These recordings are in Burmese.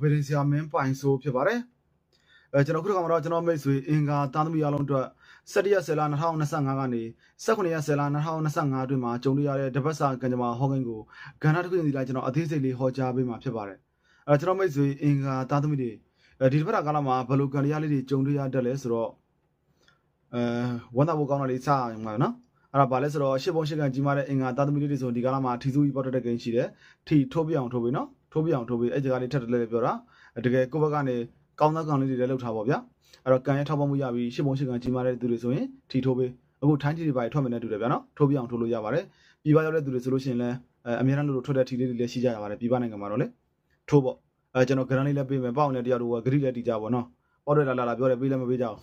ဗေဒင်ဆရာမင်းပိုင်ဆိုးဖြစ်ပါတယ်အဲကျွန်တော်ခုတစ်ခါမှာတော့ကျွန်တော်မိတ်ဆွေအင်္ဂါတာသမီအားလုံးအတွက်7ရက်10လ2025ကနေ18ရက်10လ2025အတွင်းမှာကြုံတွေ့ရတဲ့တပတ်စာကံကြမ္မာဟောကိန်းကိုကဏ္ဍတစ်ခုစီလိုက်ကျွန်တော်အသေးစိတ်လေးဟောကြားပေးမှာဖြစ်ပါတယ်အဲကျွန်တော်မိတ်ဆွေအင်္ဂါတာသမီတွေအဲဒီတစ်ပတ်ကာလမှာဘယ်လိုကံတရားလေးတွေကြုံတွေ့ရတတ်လဲဆိုတော့အဲဝန်တာဘုကောင်းတာလေးစရအောင်ပါနော်အဲ့ဒါဘာလဲဆိုတော့ရှစ်ပုံရှစ်ကန်ကြီးမားတဲ့အင်္ဂါတာသမီလေးတွေဆိုဒီကာလမှာထီစုကြီးပေါက်တဲ့ကိန်းရှိတယ်ထီထိုးပြအောင်ထိုးပြီးနော် ထိုးပြအောင်ထိုးပြီးအဲ့ဒီကလေးထက်တယ်လည်းပြောတာတကယ်ကိုယ့်ဘက်ကနေကောင်းသောကောင်လေးတွေလည်းလှုပ်ထားပါဗျာအဲ့တော့ကံရဲ့ထောက်ပံ့မှုရပြီးရှစ်ပုံရှစ်ကန်ကြီးမားတဲ့သူတွေဆိုရင်ထီထိုးပေးအခုထိုင်းထီတွေပါထွက်မယ်နဲ့တူတယ်ဗျာနော်ထိုးပြအောင်ထိုးလို့ရပါတယ်ပြည်ပရောက်တဲ့သူတွေဆိုလို့ရှိရင်လည်းအဲအများအားလို့ထွက်တဲ့ထီလေးတွေလည်းရှိကြရပါတယ်ပြည်ပနိုင်ငံမှာတော့လေထိုးပေါ့အဲကျွန်တော်ဂရန်လေးလည်းပေးမယ်ပေါ့အောင်လည်းတရားတို့ကဂရိလည်းတီကြပါဘောနော်ပေါ့တယ်လာလာလာပြောတယ်ပေးလည်းမပေးကြအောင်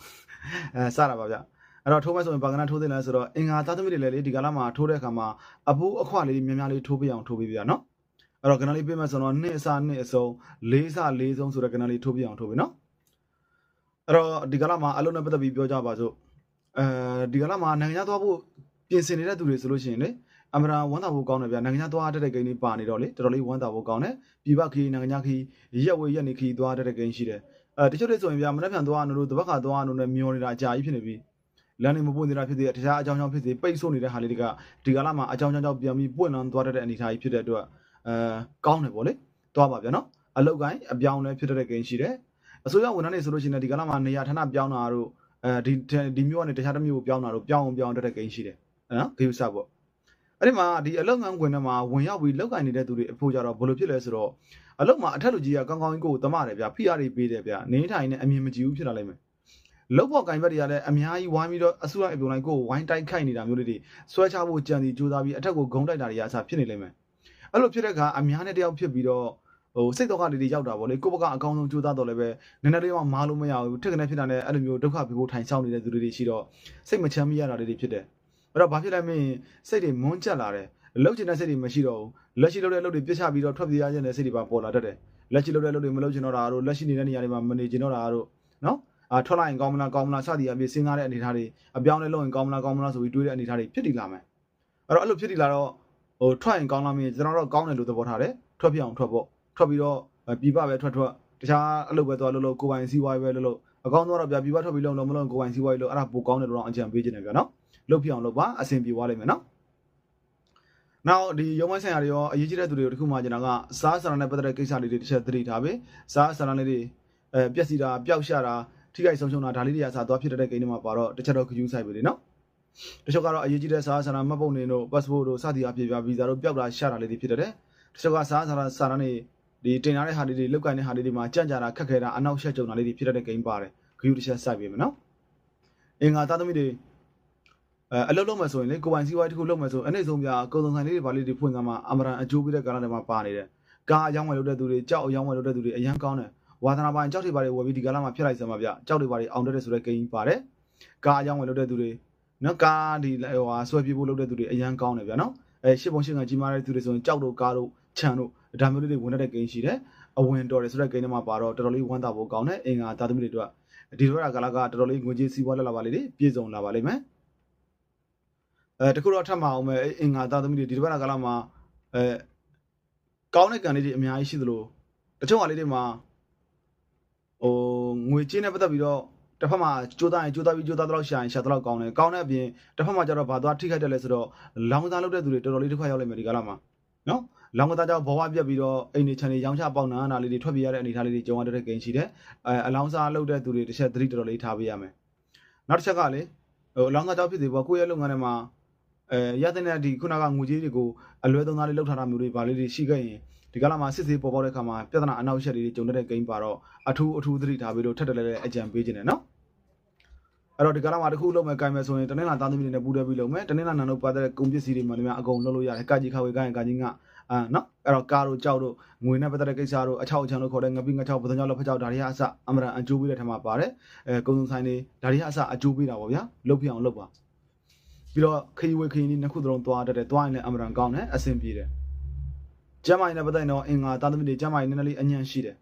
အဲစတာပါဗျာအဲ့တော့ထိုးမဲ့ဆိုရင်ဘာကနာထိုးသိလဲဆိုတော့အင်္ဂါသားသမီးတွေလည်းလေဒီကလာမှာထိုးတဲ့အခါမှာအပူအခွလေးများများလေးထိုးပေးအောင်ထိုးပေးပြရနော် အဲ့တော့ကနာလေးပေးမဲ့ဆိုတော့နှစ်အစားနှစ်အစုံလေးစားလေးဆုံးဆိုတဲ့ကနာလေးထိုးပေးအောင်ထိုးပေးနော်အဲ့တော့ဒီကလာမှာအလုံးနဲ့ပတ်သက်ပြီးပြောကြပါစို့အဲဒီကလာမှာနိုင်ငံခြားသွားဖို့ပြင်ဆင်နေတဲ့သူတွေဆိုလို့ရှိရင်လေအမရာဝမ်းသာဖို့ကောင်းတယ်ဗျာနိုင်ငံခြားသွားတဲ့တဲ့ကိန်းလေးပါနေတော့လေတော်တော်လေးဝမ်းသာဖို့ကောင်းတယ်ပြည်ပခီးနိုင်ငံခြားခီးရက်ဝေးရက်နေခီးသွားတဲ့တဲ့ကိန်းရှိတယ်အဲတချို့တွေဆိုရင်ဗျာမနေ့ပြန်သွားအောင်လို့တပတ်ခါသွားအောင်လို့မျောနေတာအကြာကြီးဖြစ်နေပြီလမ်းနေမပွင့်နေတာဖြစ်သေးတယ်တခြားအကြောင်းကြောင့်ဖြစ်သေးပိတ်ဆို့နေတဲ့ဟာလေးတွေကဒီကလာမှာအကြောင်းကြောင့်ကြောင့်ပြန်ပြီးပွင့်လန်းသွားတဲ့အနေအထားကြီးဖြစ်တဲ့အတွက် အဲကောင်းတယ်ပေါ့လေသွားပါဗျာနော်အလောက်ကိုင်းအပြောင်းလဲဖြစ်တဲ့ကိန်းရှိတယ်အစိုးရဝန်ထမ်းတွေဆိုလို့ရှိရင်ဒီကလာမှာနေရာဌာနပြောင်းတာတို့အဲဒီဒီမျိုးကနေတခြားတစ်မျိုးကိုပြောင်းတာတို့ပြောင်းအောင်ပြောင်းတဲ့ကိန်းရှိတယ်နော်ဂိူးစားပေါ့အဲ့ဒီမှာဒီအလောက်ငန်းခွင်ထဲမှာဝင်ရောက်ပြီးလောက်ကင်နေတဲ့သူတွေအဖို့ကြတော့ဘယ်လိုဖြစ်လဲဆိုတော့အလောက်မှာအထက်လူကြီးကကောင်းကောင်းကြီးကိုတမတယ်ဗျာဖိအားတွေပေးတယ်ဗျာနေထိုင်နေအမြင်မကြည့်ဘူးဖြစ်လာလိမ့်မယ်လောက်ပေါ်ကင်ဘက်တွေကလည်းအများကြီးဝိုင်းပြီးတော့အစုလိုက်အပြုံလိုက်ကိုဝိုင်းတိုက်ခိုက်နေတာမျိုးလေးတွေဆွဲချဖို့ကြံစီကြိုးစားပြီးအထက်ကိုဂုံတိုက်တာတွေအစားဖြစ်နေလိမ့်မယ် အဲ့လိုဖြစ်တဲ့အခါအများနဲ့တယောက်ဖြစ်ပြီးတော့ဟိုစိတ်တော့ကလေးတွေရောက်တာပေါ့လေကိုယ့်ဘက်ကအကောင်းဆုံးကြိုးစားတော့လည်းပဲနည်းနည်းလေးမှမားလို့မရဘူးထက်ကနေဖြစ်တာနဲ့အဲ့လိုမျိုးဒုက္ခပြေဖို့ထိုင်ဆောင်နေတဲ့သူတွေရှိတော့စိတ်မချမ်းမရတာတွေဖြစ်တယ်အဲ့တော့ဘာဖြစ်လဲမင်းစိတ်တွေမွန်းကျက်လာတယ်လှုပ်ချင်တဲ့စိတ်တွေမရှိတော့ဘူးလက်ရှိလှုပ်တဲ့လှုပ်တွေပြစ်ချပြီးတော့ထွက်ပြေးရခြင်းတဲ့စိတ်တွေပါပေါ်လာတတ်တယ်လက်ရှိလှုပ်တဲ့လှုပ်တွေမလှုပ်ချင်တော့တာတို့လက်ရှိနေတဲ့နေရာတွေမှာမနေချင်တော့တာတို့နော်အာထွက်လိုက်ရင်ကောင်းမလားကောင်းမလားစသည်အပြင်စဉ်းစားတဲ့အနေအထားတွေအပြောင်းလဲလုပ်ရင်ကောင်းမလားကောင်းမလားဆိုပြီးတွေးတဲ့အနေအထားတွေဖြစ်တည်လာမယ်အဲ့တော့အဲ့လိုဖြစ်တည်လာတော့ ဟိုထွက်ရင်ကောင်းလားမင်းကျွန်တော်တို့ကောင်းတယ်လို့သဘောထားတယ်ထွက်ပြအောင်ထွက်ပေါ့ထွက်ပြီးတော့ပြပပဲထွက်ထွက်တခြားအလုပ်ပဲသွားလို့လို့ကိုပိုင်စီးပွားရေးပဲလို့လို့အကောင်းဆုံးတော့ပြပြပထွက်ပြီးလုံးလုံးမလုံးကိုပိုင်စီးပွားရေးလို့အဲ့ဒါပိုကောင်းတယ်လို့တော့အကြံပေးခြင်းတယ်ဗျာနော်လုပ်ပြအောင်လုပ်ပါအဆင်ပြေသွားလိမ့်မယ်နော်နောက်ဒီရုံးမိုင်းဆိုင်ရာတွေရောအရေးကြီးတဲ့သူတွေကိုတခုမှကျွန်တော်ကစားဆရာနဲ့ပတ်သက်တဲ့ကိစ္စလေးတွေတစ်ချက်သတိထားပေးစားဆရာလေးတွေအဲပြက်စီတာပျောက်ရှာတာထိခိုက်ဆုံးရှုံးတာဒါလေးတွေအစားသွားဖြစ်တဲ့ကိန်းတွေမှာပါတော့တစ်ချက်တော့ခ ्यू ဆိုင်ပြီလေနော် တချို့ကတော့အရေးကြီးတဲ့စားဆရာမှတ်ပုံတွေတို့ passport တို့စသည်အဖြစ်ပြဗီဇာတို့ပျောက်တာရှာတာလေးတွေဖြစ်တဲ့တချို့ကစားဆရာဆရာနေဒီတင်ထားတဲ့ဟာလေးတွေလောက်ကင်တဲ့ဟာလေးတွေမှာကြံ့ကြာတာခက်ခဲတာအနောက်ရှက်ကြုံတာလေးတွေဖြစ်တဲ့ကိန်းပါတယ်ခ ्यू တစ်ချက်စိုက်ပြီမယ်နော်အင်္ဂါသားသမီးတွေအဲအလုပ်လုပ်မယ်ဆိုရင်လေကိုပိုင်စီးပွားရေးတစ်ခုလုပ်မယ်ဆိုအဲ့ဒီဆုံးပြကုံစုံဆိုင်လေးတွေဗာလေးတွေဖွင့်ကမှအမရန်အကျိုးပေးတဲ့ကာလတွေမှာပါနေတယ်ကားအယောင်းဝယ်လုပ်တဲ့သူတွေကြောက်အယောင်းဝယ်လုပ်တဲ့သူတွေအရန်ကောင်းတယ်ဝါသနာပိုင်းကြောက်တွေပါတွေဝယ်ပြီးဒီကာလမှာဖြစ်လိုက်စမ်းပါဗျကြောက်တွေပါတွေအောင်တတ်တဲ့ဆိုတဲ့ကိန်းပါတယ်ကားအယောင်းဝယ်လုပ်တဲ့သူတွေ နော်ကားဒီဟိုဟာဆွဲပြေးဖို့လုပ်တဲ့သူတွေအရန်ကောင်းတယ်ဗျနော်အဲရှစ်ပုံရှစ်ငံကြီးမားတဲ့သူတွေဆိုရင်ကြောက်တို့ကားတို့ခြံတို့ဒါမျိုးလေးတွေဝင်တဲ့ကိန်းရှိတယ်အဝင်တော်တယ်ဆိုတဲ့ကိန်းတွေမှာပါတော့တော်တော်လေးဝမ်းသာဖို့ကောင်းတဲ့အင်္ဂါသားသမီးတွေတို့ဒီလိုရကာလကတော်တော်လေးငွေကြေးစီးပွားလက်လာပါလေးတွေပြည့်စုံလာပါလိမ့်မယ်အဲတခုတော့ထပ်မအောင်မယ်အင်္ဂါသားသမီးတွေဒီတစ်ပတ်ကာလမှာအဲကောင်းတဲ့ကံလေးတွေအများကြီးရှိသလိုတချို့ဟာလေးတွေမှာဟိုငွေချင်းနဲ့ပတ်သက်ပြီးတော့ တစ်ဖက်မှာကြိုးစားရင်ကြိုးစားပြီးကြိုးစားတော့ရှာရင်ရှာတော့ကောင်းတယ်ကောင်းတဲ့အပြင်တစ်ဖက်မှာကျတော့ဘာသွားထိခိုက်တယ်လဲဆိုတော့လောင်စားလုပ်တဲ့သူတွေတော်တော်လေးဒုက္ခရောက်လိမ့်မယ်ဒီကာလမှာနော်လောင်ကသားကြောင့်ဘဝပြက်ပြီးတော့အိမ်နေချန်နေရောင်းချပေါက်နာနာလေးတွေထွက်ပြေးရတဲ့အနေအထားလေးတွေကြုံရတဲ့ကိန်းရှိတယ်အဲအလောင်းစားလုပ်တဲ့သူတွေတစ်ချက်သတိတော်တော်လေးထားပေးရမယ်နောက်တစ်ချက်ကလေဟိုအလောင်းသားကြောင့်ဖြစ်သေးပေါ့ကိုယ့်ရဲ့လုပ်ငန်းထဲမှာအဲရတဲ့နဲ့ဒီခုနကငွေကြီးတွေကိုအလွဲသုံးသားလေးလောက်ထားတာမျိုးတွေဗာလေးတွေရှိခဲ့ရင်ဒီကလာမှာစစ်စစ်ပေါ်ပေါက်တဲ့ခါမှာပြဿနာအနောက်ရှက်တွေကြုံတဲ့ကိန်းပါတော့အထူးအထူးသတိထားပြီးတော့ထက်တယ်လဲအကြံပေးခြင်းတယ်နော် အဲ့တော့ဒီကလာမှာတစ်ခုလုံးမဲ့ကိုင်မယ်ဆိုရင်တနင်္လာသားသမီးတွေနဲ့ပူးတွဲပြီးလုံးမယ်တနင်္လာနံတို့ပါတဲ့ကုန်ပစ္စည်းတွေမှလည်းအကုန်လုံးလို့ရတယ်ကာကြီးခါဝေကိုင်းကာကြီးငါအာနော်အဲ့တော့ကားတို့ကြောက်တို့ငွေနဲ့ပတ်သက်တဲ့ကိစ္စတို့အချောက်အချံတို့ခေါ်တဲ့ငပိငချောက်ပဒံကြောက်လက်ဖက်ကြောက်ဒါတွေကအစအမရန်အကျိုးပေးတဲ့ထက်မှာပါတယ်အဲကုံစုံဆိုင်တွေဒါတွေကအစအကျိုးပေးတာပေါ့ဗျာလုတ်ပြအောင်လုတ်ပါပြီးတော့ခရီးဝေခရီးနီးနှစ်ခုသုံးသွားတတ်တယ်သွားရင်လည်းအမရန်ကောင်းတယ်အဆင်ပြေတယ်ကျမ်းမာရေးနဲ့ပတ်သက်တော့အင်္ဂါသားသမီးတွေကျမ်းမာရေးနည်းနည်းလေးအညံ့ရှိတယ်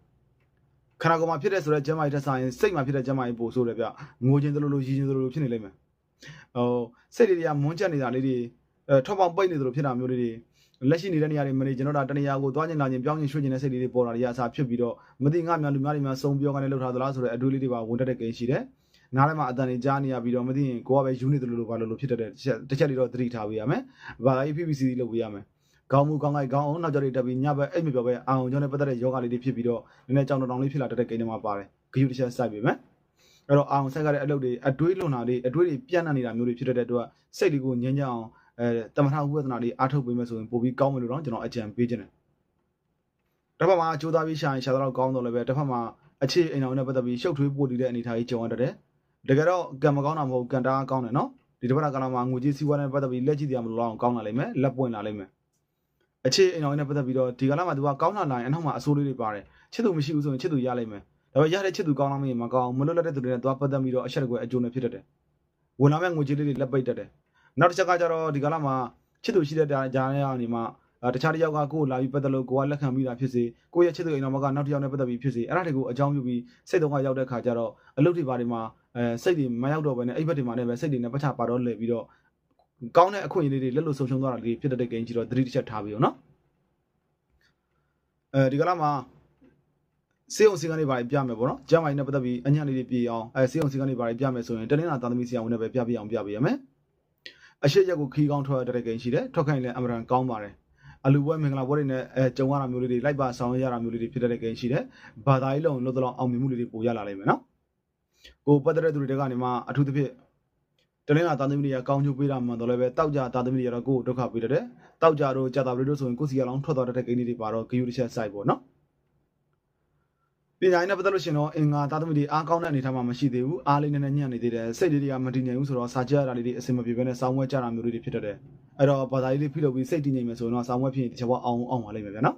ခန္ဓာကိုယ်မှာဖြစ်တဲ့ဆိုတော့ကျမ်းမာရေးတက်ဆိုင်စိတ်မှာဖြစ်တဲ့ကျမ်းမာရေးပို့ဆိုတယ်ဗျငိုခြင်းသလိုလိုရည်ခြင်းသလိုလိုဖြစ်နေလိမ့်မယ်ဟိုစိတ်တွေကမွန်းကျက်နေတာလေးတွေအဲထောက်ပေါက်ပိတ်နေသလိုဖြစ်တာမျိုးလေးတွေလက်ရှိနေတဲ့နေရာတွေမနေကျွန်တော်တို့တနေရာကိုသွားကျင်လာခြင်းပြောင်းကျင်ရွှေ့ကျင်တဲ့စိတ်လေးတွေပေါ်လာရအစားဖြစ်ပြီးတော့မသိငါများလူများတွေများစုံပြောကနေလှုပ်ထားသလားဆိုတဲ့အတွေးလေးတွေပါဝင်တတ်တဲ့ကိန်းရှိတယ်နားထဲမှာအတန်တွေကြားနေရပြီးတော့မသိရင်ကိုကပဲယူနေတယ်လို့လို့ဘာလို့လို့ဖြစ်တတ်တဲ့တစ်ချက်တစ်ချက်လေးတော့သတိထားပေးရမယ်။ဘာသာရေး PPC လုပ်ပေးရမယ်။ ကောင်းမှုကောင်းလိုက်ကောင်းအောင်နောက်ကြော်တွေတက်ပြီးညဘက်အိတ်မပြောပဲအောင်ကျွန်တော်ပတ်သက်တဲ့ယောဂလေးတွေဖြစ်ပြီးတော့နည်းနည်းကြောင်တောင်လေးဖြစ်လာတတ်တဲ့ကိန်းတွေမှာပါတယ်။ဂယုတစ်ချက်စိုက်ပေးမယ်။အဲ့တော့အောင်ဆက်ရတဲ့အလုပ်တွေအတွေးလွန်တာတွေအတွေးတွေပြန့်နှံ့နေတာမျိုးတွေဖြစ်တဲ့အတွက်စိတ်လေးကိုငြင်းကြအောင်အဲတမထဝိပဿနာလေးအားထုတ်ပေးမယ်ဆိုရင်ပိုပြီးကောင်းမယ်လို့တော့ကျွန်တော်အကြံပေးခြင်းတယ်။တစ်ဖက်မှာကြိုးစားပြီးရှာရင်ရှာတော့ကောင်းတော့လည်းပဲတစ်ဖက်မှာအခြေအိမ်အောင်နဲ့ပတ်သက်ပြီးရှုပ်ထွေးပို့တည်တဲ့အနေအထားကြီးကြုံရတတ်တယ်။တကယ်တော့ကံမကောင်းတာမဟုတ်ကံတားကောင်းတယ်နော်။ဒီတစ်ဖက်ကလာမှာငွေကြေးစီးပွားနဲ့ပတ်သက်ပြီးလက်ကြည့်တရားမလို့အောင်ကောင်းလာလိမ့်မယ်လက်ပွင့်လာလိမ့်မယ်။ အခြေအိမ်အောင်နဲ့ပတ်သက်ပြီးတော့ဒီကလာမှာသူကကောင်းလာနိုင်အနောက်မှာအဆိုးလေးတွေပါတယ်။ချစ်သူမရှိဘူးဆိုရင်ချစ်သူရလိမ့်မယ်။ဒါပေမဲ့ရတဲ့ချစ်သူကောင်းလာမရင်မကောင်းမလွတ်လပ်တဲ့သူတွေနဲ့သွားပတ်သက်ပြီးတော့အချက်တကွယ်အကျိုးနဲ့ဖြစ်တတ်တယ်။ဝင်လာမဲ့ငွေကြေးလေးတွေလက်ပိတ်တတ်တယ်။နောက်တစ်ချက်ကကြတော့ဒီကလာမှာချစ်သူရှိတဲ့ကြားထဲကနေမှအဲတခြားတစ်ယောက်ကကိုယ်လာပြီးပတ်သက်လို့ကိုကလက်ခံပြီးတာဖြစ်စေကိုယ့်ရဲ့ချစ်သူအိမ်တော်မကနောက်တစ်ယောက်နဲ့ပတ်သက်ပြီးဖြစ်စေအဲ့ဒါတွေကိုအကြောင်းပြုပြီးစိတ်တုံးကရောက်တဲ့ခါကျတော့အလုပ်တွေပါတွေမှာအဲစိတ်တွေမရောက်တော့ဘဲနဲ့အိပ်ဘက်တွေမှာလည်းပဲစိတ်တွေနဲ့ပတ်ချပါတော့လဲပြီးတော့ ကောင်းတဲ့အခွင့်အရေးလေးတွေလက်လို့ဆုံးရှုံးသွားတာလေးဖြစ်တဲ့ကိန်းကြီးတော့သတိတစ်ချက်ထားပြီးတော့နော်အဲဒီကလာမှာစေအောင်စီကနေပါပြမယ်ပေါ့နော်ကျမ်းမာရေးနဲ့ပတ်သက်ပြီးအညံ့လေးတွေပြည့်အောင်အဲစေအောင်စီကနေပါပြမယ်ဆိုရင်တနင်္လာသာသမီဆရာဝန်နဲ့ပဲပြပြအောင်ပြပေးရမယ်အရှိရက်ကိုခီးကောင်းထွက်တဲ့ကိန်းရှိတယ်ထွက်ခိုင်းလည်းအမှန်တန်ကောင်းပါတယ်အလူပွဲမင်္ဂလာပွဲတွေနဲ့အဲကြုံရတာမျိုးလေးတွေလိုက်ပါဆောင်ရတာမျိုးလေးတွေဖြစ်တဲ့ကိန်းရှိတယ်ဘာသာရေးလုံးလို့တော့အောင်မြင်မှုလေးတွေပိုရလာလိမ့်မယ်နော်ကိုပတ်သက်တဲ့သူတွေကနေမှအထူးသဖြင့် တလင်းလာတာသမီတွေကကောင်းကျိုးပေးတာမှန်တော့လည်းပဲတောက်ကြတာသမီတွေကတော့ကိုယ်ဒုက္ခပေးတတ်တယ်တောက်ကြတော့ကြာတာပရိတို့ဆိုရင်ကိုယ်စီကလောင်းထွက်သွားတဲ့ကိန်းလေးတွေပါတော့ဂယုတစ်ချက်စိုက်ပေါ့နော်ပညာရေးနဲ့ပတ်သက်လို့ရှင်တော့အင်္ဂါသားသမီးတွေအားကောင်းတဲ့အနေအထားမှာမရှိသေးဘူးအားလေးနဲ့နဲ့ညံ့နေသေးတယ်စိတ်လေးတွေကမတည်ငြိမ်ဘူးဆိုတော့စာကြရတာလေးတွေအဆင်မပြေဘဲနဲ့စောင်းဝဲကြတာမျိုးလေးတွေဖြစ်တတ်တယ်အဲ့တော့ဘာသာရေးလေးဖိလုပ်ပြီးစိတ်တည်ငြိမ်မယ်ဆိုရင်တော့စောင်းဝဲဖြစ်ရင်တစ်ချက်ပေါ့အောင်အောင်ပါလိမ့်မယ်ဗျာနော်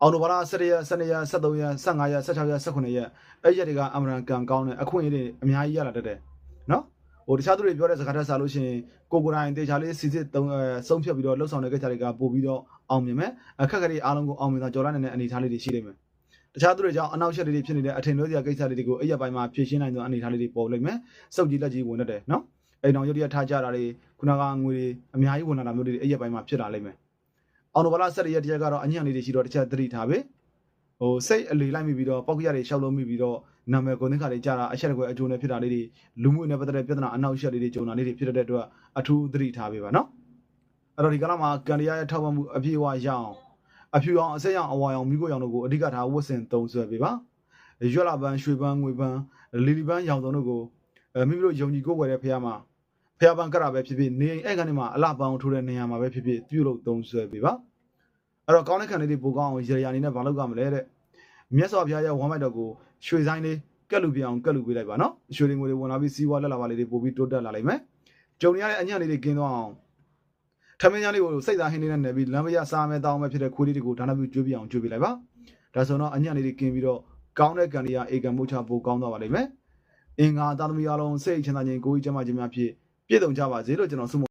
အောင်တော့ဘာလား17ရက်12ရက်13ရက်15ရက်16ရက်18ရက်အဲ့ရက်တွေကအမရန်ကန်ကောင်းတဲ့အခွင့်အရေးတွေအများကြီးရလာတတ်တယ်နော် ဟိုတခြားသူတွေပြောတဲ့စကားတက်စားလို့ရှိရင်ကိုကိုတိုင်းတေချာလေးစီစစ်သုံးဆုံးဖြတ်ပြီးတော့လှုပ်ဆောင်တဲ့ကိစ္စတွေကပို့ပြီးတော့အောင်မြင်မယ်အခက်အခဲတွေအားလုံးကိုအောင်မြင်သာကြော်လာနိုင်တဲ့အနေအထားလေးတွေရှိနေမယ်တခြားသူတွေကြောင့်အနောက်ရှက်တွေဖြစ်နေတဲ့အထင်လွဲစရာကိစ္စလေးတွေကိုအဲ့ရပိုင်းမှာဖြည့်ရှင်းနိုင်သောအနေအထားလေးတွေပေါ်လိမ့်မယ်စုပ်ကြီးလက်ကြီးဝင်တတ်တယ်နော်အိမ်တော်ရုပ်ရထားကြတာတွေခုနကငွေတွေအများကြီးဝင်လာတာမျိုးတွေအဲ့ရပိုင်းမှာဖြစ်လာလိမ့်မယ်အောင်တော်ဘလာဆက်ရရက်တရက်ကတော့အညံ့လေးတွေရှိတော့တစ်ချက်သတိထားပဲ ဟိုစိတ်အလေလိုက်မိပြီးတော့ပောက်ကရတွေရှောက်လုံးမိပြီးတော့နာမည်ကိုသင်္ခါတွေကြာတာအချက်တကွယ်အကျိုးနဲ့ဖြစ်တာလေးတွေလူမှုနဲ့ပတ်သက်တဲ့ပြဿနာအနောက်ရှက်လေးတွေကြုံတာလေးတွေဖြစ်တဲ့အတွက်အထူးသတိထားပေးပါနော်အဲ့တော့ဒီကလာမှာကန်ရီယာရဲ့ထောက်ပံ့မှုအပြည့်အဝရအောင်အဖြူအောင်အစိမ်းအောင်အဝါအောင်မိကိုရောင်တို့ကိုအဓိကထားဝတ်ဆင်သုံးဆွဲပေးပါရွက်လာပန်းရွှေပန်းငွေပန်းလီလီပန်းရောင်စုံတို့ကိုအဲမိမိတို့ယုံကြည်ကိုယ်ွယ်တဲ့ဖះမှာဖះပန်းကရပဲဖြစ်ဖြစ်နေအိမ်အဲ့ကနေမှာအလှပန်းထိုးတဲ့နေရာမှာပဲဖြစ်ဖြစ်ပြုလုပ်သုံးဆွဲပေးပါ အဲ့တော့ကောင်းတဲ့ခံလေးတွေပိုကောင်းအောင်ရေရာနေနဲ့မလုပ်ကြမလဲတဲ့မြတ်စွာဘုရားရဲ့ဝမ်းမိုက်တော်ကိုရွှေဆိုင်လေးကက်လူပြအောင်ကက်လူပေးလိုက်ပါနော်ရွှေလေးငွေတွေဝင်လာပြီးစီးပွားလက်လာပါလေးတွေပို့ပြီးတိုးတက်လာလိမ့်မယ်ကြုံရတဲ့အညံ့လေးတွေကင်းသွားအောင်ထမင်းကြီးလေးကိုစိတ်သားဟင်းလေးနဲ့နယ်ပြီးလမ်းမရစားမဲတောင်းမဲဖြစ်တဲ့ခွေးလေးတွေကိုဒါနပြုကျွေးပြအောင်ကျွေးပြလိုက်ပါဒါဆိုတော့အညံ့လေးတွေကင်းပြီးတော့ကောင်းတဲ့ကံလေးရအေကံမှုချပိုကောင်းသွားပါလိမ့်မယ်အင်္ဂါသာသမီအားလုံးစိတ်ချမ်းသာခြင်းကိုယ်ကြီးကျမ်းမာခြင်းများဖြင့်ပြည့်စုံကြပါစေလို့ကျွန်တော်ဆု